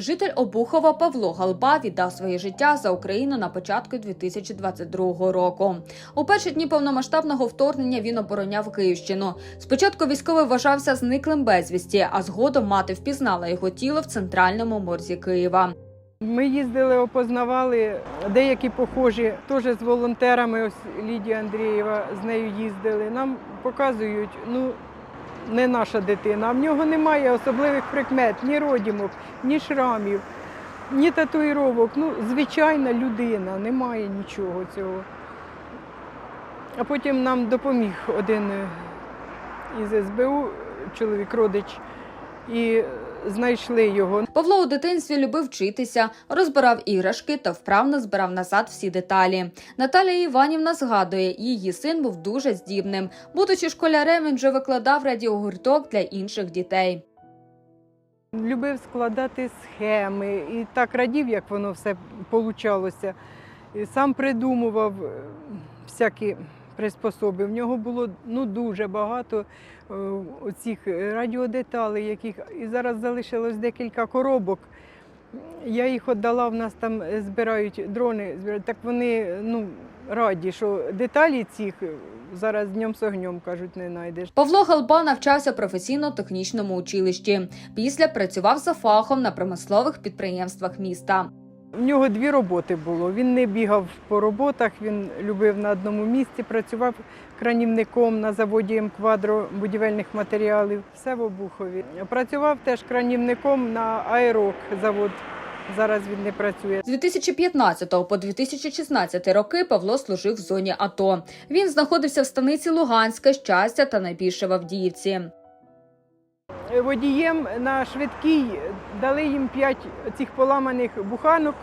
Житель Обухова Павло Галба віддав своє життя за Україну на початку 2022 року. У перші дні повномасштабного вторгнення він обороняв Київщину. Спочатку військовий вважався зниклим безвісті, а згодом мати впізнала його тіло в центральному морзі Києва. Ми їздили, опознавали деякі похожі, теж з волонтерами. Ось Лідія Андрієва з нею їздили. Нам показують, ну не наша дитина. В нього немає особливих прикмет, ні родімок, ні шрамів, ні татуїровок. Ну, звичайна людина, немає нічого цього. А потім нам допоміг один е, із СБУ, чоловік родич, і знайшли його. Павло у дитинстві любив вчитися, розбирав іграшки та вправно збирав назад всі деталі. Наталія Іванівна згадує, її син був дуже здібним. Будучи школярем, він вже викладав радіогурток для інших дітей. Любив складати схеми і так радів, як воно все получалося. Сам придумував е, всякі приспособи. В нього було ну, дуже багато е, оцих радіодеталей, яких і зараз залишилось декілька коробок. Я їх віддала, в нас там збирають дрони, збирають. так вони ну, раді, що деталі цих зараз днем з огнем, кажуть, не знайдеш. Павло Галба навчався в професійно-технічному училищі. Після працював за фахом на промислових підприємствах міста. У нього дві роботи було. Він не бігав по роботах, він любив на одному місці, працював кранівником на заводі мквадро будівельних матеріалів. Все в Обухові. Працював теж кранівником на аерок завод. Зараз він не працює. З 2015 по 2016 роки Павло служив в зоні АТО. Він знаходився в станиці Луганська, Щастя та найбільше в Авдіївці. Водієм на швидкій дали їм п'ять цих поламаних буханок.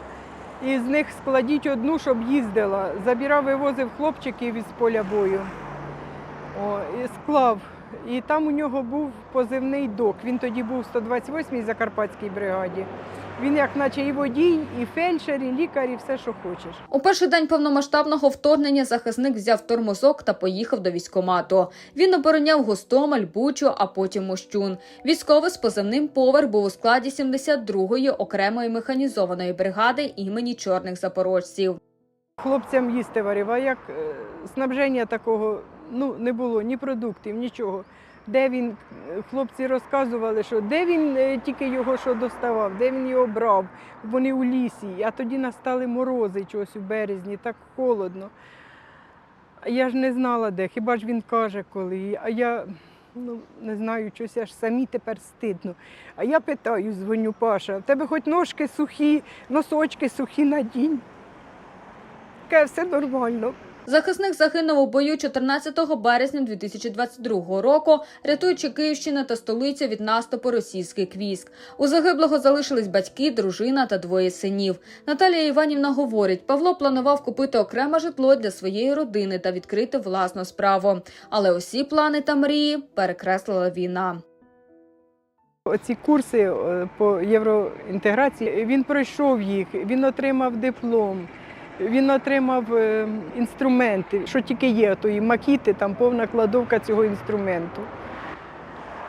І з них складіть одну, щоб їздила. Забирав, вивозив хлопчиків із поля бою. О, і склав. І там у нього був позивний док. Він тоді був в 128-й Закарпатській бригаді. Він як наче і водій, і фельдшер, і лікар, і все, що хочеш. У перший день повномасштабного вторгнення захисник взяв тормозок та поїхав до військомату. Він обороняв Гостомель, Бучу, а потім Мощун. Військовий з позивним «Повар» був у складі 72-ї окремої механізованої бригади імені чорних запорожців. Хлопцям їсти варив, а як е, снабження такого ну, не було, ні продуктів, нічого. Де він, е, хлопці розказували, що де він е, тільки його що доставав, де він його брав, вони у лісі. А тоді настали морози чогось у березні, так холодно. Я ж не знала де, хіба ж він каже коли. А я ну, не знаю, щось аж самі тепер стидно. А я питаю, дзвоню, Паша, в тебе хоч ножки сухі, носочки сухі надінь. Каже, все нормально. Захисник загинув у бою 14 березня 2022 року, рятуючи Київщину та столицю від наступу російських військ. У загиблого залишились батьки, дружина та двоє синів. Наталія Іванівна говорить, Павло планував купити окреме житло для своєї родини та відкрити власну справу. Але усі плани та мрії перекреслила війна. Оці курси е, по євроінтеграції, він пройшов їх, він отримав диплом, він отримав е, інструменти, що тільки є, то і макіти, там повна кладовка цього інструменту.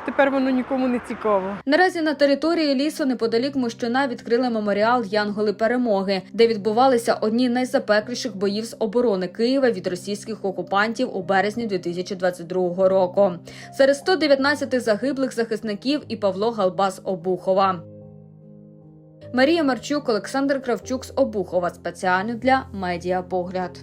Тепер воно нікому не цікаво. Наразі на території лісу неподалік Мощуна відкрили меморіал Янголи перемоги, де відбувалися одні з найзапекліших боїв з оборони Києва від російських окупантів у березні 2022 року. Серед 119 загиблих захисників і Павло Галба з Обухова. Марія Марчук, Олександр Кравчук з Обухова спеціально для медіа погляд.